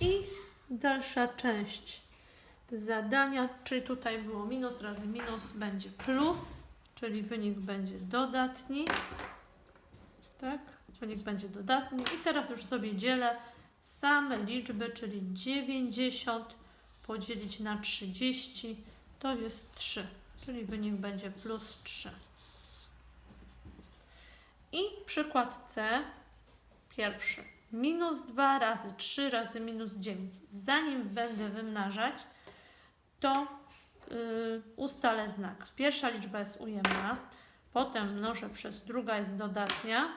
I dalsza część zadania, czyli tutaj było minus razy minus będzie plus, czyli wynik będzie dodatni. Tak, wynik będzie dodatni. I teraz już sobie dzielę same liczby, czyli 90 podzielić na 30 to jest 3, czyli wynik będzie plus 3. I przykład C, pierwszy. Minus 2 razy 3 razy minus 9. Zanim będę wymnażać, to yy, ustalę znak. Pierwsza liczba jest ujemna, potem mnożę przez druga jest dodatnia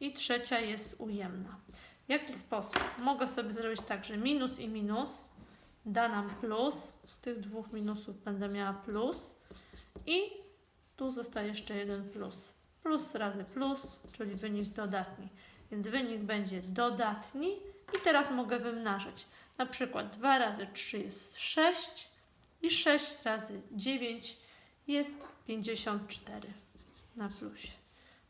i trzecia jest ujemna. W jaki sposób? Mogę sobie zrobić tak, że minus i minus da nam plus. Z tych dwóch minusów będę miała plus. I tu zostaje jeszcze jeden plus. Plus razy plus, czyli wynik dodatni. Więc wynik będzie dodatni i teraz mogę wymnażać. Na przykład 2 razy 3 jest 6 i 6 razy 9 jest 54 na plusie.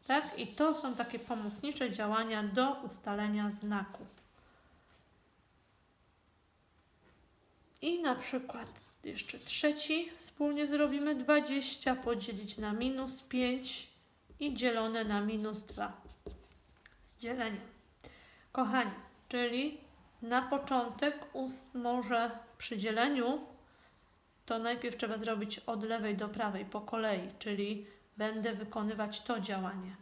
Tak? I to są takie pomocnicze działania do ustalenia znaku. I na przykład jeszcze trzeci wspólnie zrobimy 20 podzielić na minus 5 i dzielone na minus 2 z dzieleniem. Kochani, czyli na początek ust może przy dzieleniu to najpierw trzeba zrobić od lewej do prawej po kolei, czyli będę wykonywać to działanie.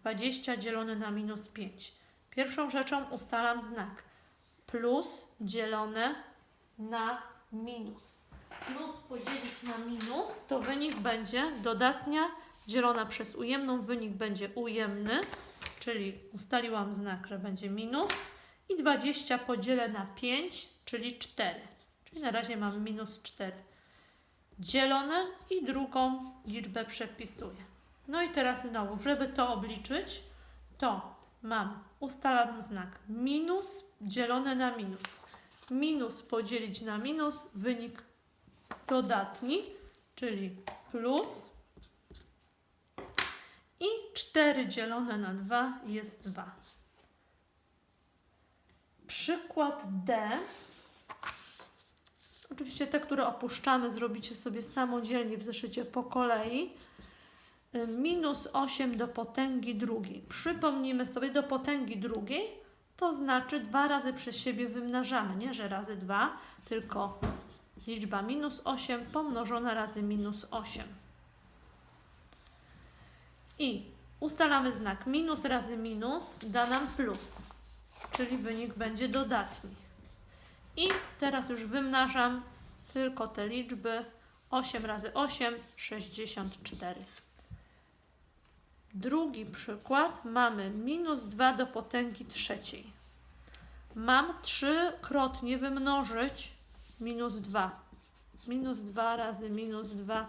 20 dzielone na minus 5. Pierwszą rzeczą ustalam znak. Plus dzielone na minus. Plus podzielić na minus, to wynik będzie dodatnia dzielona przez ujemną, wynik będzie ujemny, czyli ustaliłam znak, że będzie minus i 20 podzielę na 5, czyli 4. Czyli na razie mam minus 4. Dzielone i drugą liczbę przepisuję. No i teraz znowu, żeby to obliczyć, to mam, ustalam znak minus dzielone na minus. Minus podzielić na minus, wynik dodatni, czyli plus. I 4 dzielone na 2 jest 2. Przykład D. Oczywiście te, które opuszczamy, zrobicie sobie samodzielnie w zeszycie po kolei. Minus 8 do potęgi drugiej. Przypomnijmy sobie do potęgi drugiej, to znaczy dwa razy przez siebie wymnażamy. Nie, że razy 2, tylko liczba minus 8 pomnożona razy minus 8. I ustalamy znak minus razy minus da nam plus, czyli wynik będzie dodatni. I teraz już wymnażam tylko te liczby 8 razy 8, 64. Drugi przykład mamy minus 2 do potęgi trzeciej. Mam trzykrotnie wymnożyć minus 2. Minus 2 razy minus 2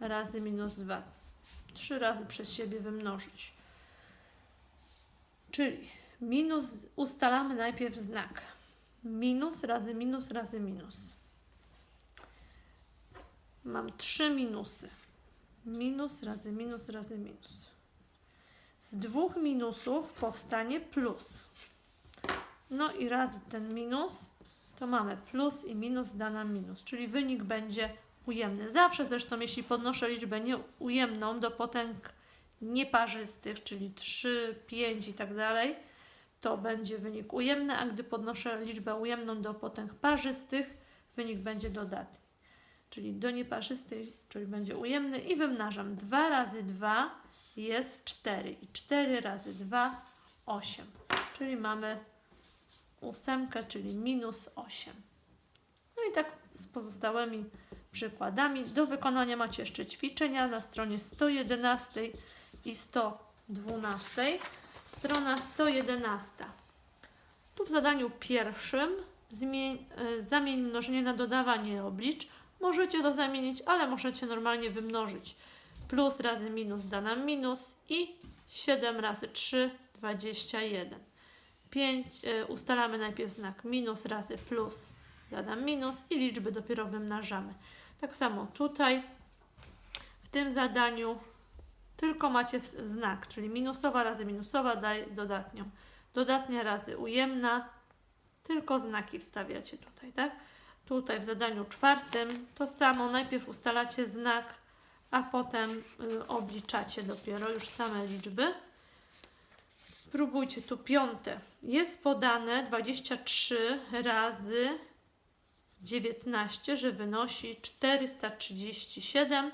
razy minus 2. Trzy razy przez siebie wymnożyć. Czyli minus, ustalamy najpierw znak. Minus razy minus razy minus. Mam trzy minusy. Minus razy minus razy minus. Z dwóch minusów powstanie plus. No i razy ten minus, to mamy plus i minus da nam minus, czyli wynik będzie ujemny. Zawsze zresztą, jeśli podnoszę liczbę nieujemną do potęg nieparzystych, czyli 3, 5 i tak dalej, to będzie wynik ujemny, a gdy podnoszę liczbę ujemną do potęg parzystych, wynik będzie dodatni. Czyli do nieparzystej, czyli będzie ujemny i wymnażam 2 razy 2 jest 4 i 4 razy 2 8. Czyli mamy ósemkę, czyli minus 8. No i tak z pozostałymi przykładami. Do wykonania macie jeszcze ćwiczenia na stronie 111 i 112. Strona 111. Tu w zadaniu pierwszym zmień, y, zamień mnożenie na dodawanie oblicz. Możecie to zamienić, ale możecie normalnie wymnożyć. Plus razy minus da nam minus i 7 razy 3, 21. 5, y, ustalamy najpierw znak minus razy plus da nam minus i liczby dopiero wymnażamy. Tak samo tutaj w tym zadaniu tylko macie znak, czyli minusowa razy minusowa daje dodatnią. Dodatnia razy ujemna Tylko znaki wstawiacie tutaj, tak? Tutaj w zadaniu czwartym to samo. Najpierw ustalacie znak, a potem y, obliczacie dopiero już same liczby. Spróbujcie tu piąte. Jest podane 23 razy 19, że wynosi 437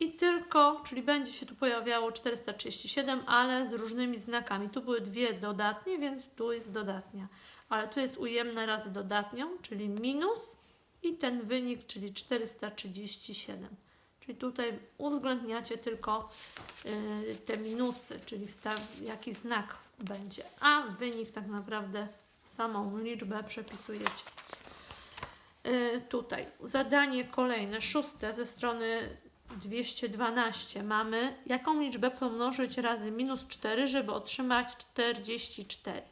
i tylko, czyli będzie się tu pojawiało 437, ale z różnymi znakami. Tu były dwie dodatnie, więc tu jest dodatnia. Ale tu jest ujemne razy dodatnią, czyli minus i ten wynik, czyli 437. Czyli tutaj uwzględniacie tylko y, te minusy, czyli wstaw, jaki znak będzie, a wynik tak naprawdę samą liczbę przepisujecie. Y, tutaj zadanie kolejne, szóste ze strony 212 mamy jaką liczbę pomnożyć razy minus 4, żeby otrzymać 44.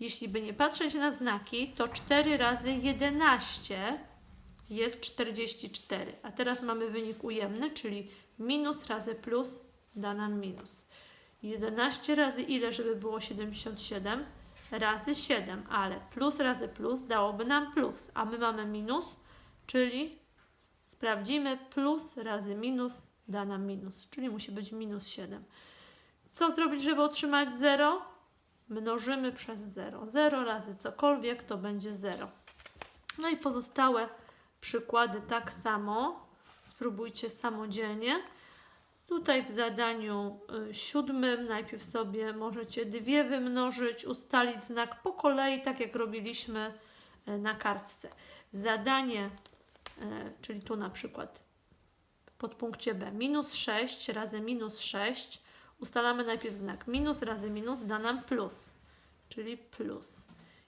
Jeśli by nie patrzeć na znaki, to 4 razy 11 jest 44. A teraz mamy wynik ujemny, czyli minus razy plus da nam minus. 11 razy ile, żeby było 77? Razy 7, ale plus razy plus dałoby nam plus, a my mamy minus, czyli sprawdzimy plus razy minus da nam minus, czyli musi być minus 7. Co zrobić, żeby otrzymać 0? Mnożymy przez 0. 0 razy cokolwiek to będzie 0. No i pozostałe przykłady tak samo. Spróbujcie samodzielnie. Tutaj w zadaniu y, siódmym najpierw sobie możecie dwie wymnożyć, ustalić znak po kolei, tak jak robiliśmy y, na kartce. Zadanie, y, czyli tu na przykład w podpunkcie B, minus 6 razy minus 6, ustalamy najpierw znak minus razy minus da nam plus, czyli plus.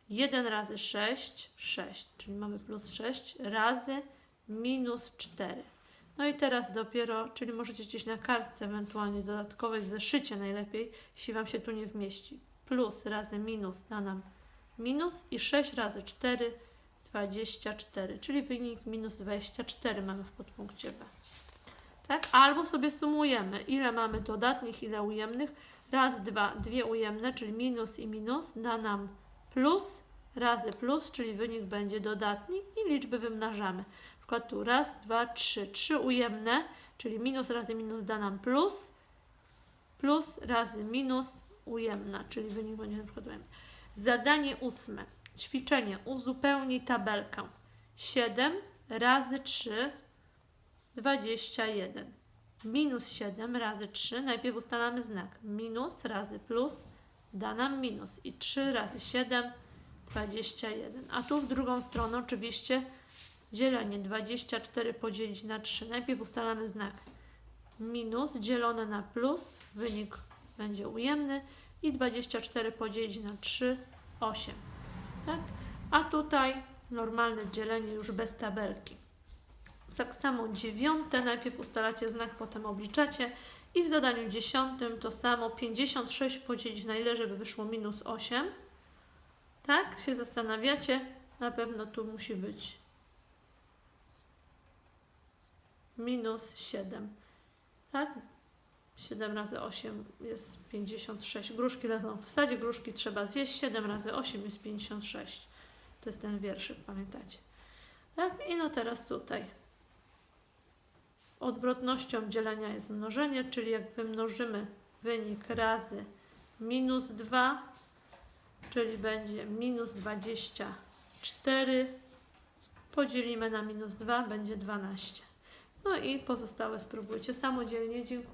1 razy 6, 6, czyli mamy plus 6 razy minus 4. No i teraz dopiero, czyli możecie gdzieś na kartce ewentualnie dodatkowej, w zeszycie najlepiej, jeśli Wam się tu nie wmieści. Plus razy minus da nam minus i 6 razy 4, 24, czyli wynik minus 24 mamy w podpunkcie B. Tak? Albo sobie sumujemy, ile mamy dodatnich, ile ujemnych. Raz, dwa, dwie ujemne, czyli minus i minus da nam plus razy plus, czyli wynik będzie dodatni i liczby wymnażamy. Przykład tu raz, dwa, trzy. Trzy ujemne, czyli minus razy minus da nam plus, plus razy minus ujemna, czyli wynik będzie na przykład ujemny. Zadanie ósme. Ćwiczenie. Uzupełnij tabelkę. 7 razy 3, 21. Minus 7 razy 3. Najpierw ustalamy znak. Minus razy plus da nam minus. I 3 razy 7, 21. A tu w drugą stronę oczywiście dzielenie 24 podzielić na 3. Najpierw ustalamy znak minus dzielone na plus, wynik będzie ujemny i 24 podzielić na 3, 8. Tak? A tutaj normalne dzielenie już bez tabelki. Tak samo dziewiąte, najpierw ustalacie znak, potem obliczacie i w zadaniu dziesiątym to samo 56 podzielić na ile, żeby wyszło minus 8. Tak? Się zastanawiacie? Na pewno tu musi być minus 7. Tak? 7 razy 8 jest 56. Gruszki leżą w sadzie, gruszki trzeba zjeść. 7 razy 8 jest 56. To jest ten wierszyk, pamiętacie? Tak? I no teraz tutaj. Odwrotnością dzielenia jest mnożenie, czyli jak wymnożymy wynik razy minus 2, czyli będzie minus 24, podzielimy na minus 2, będzie 12. No i pozostałe spróbujcie samodzielnie. Dziękuję.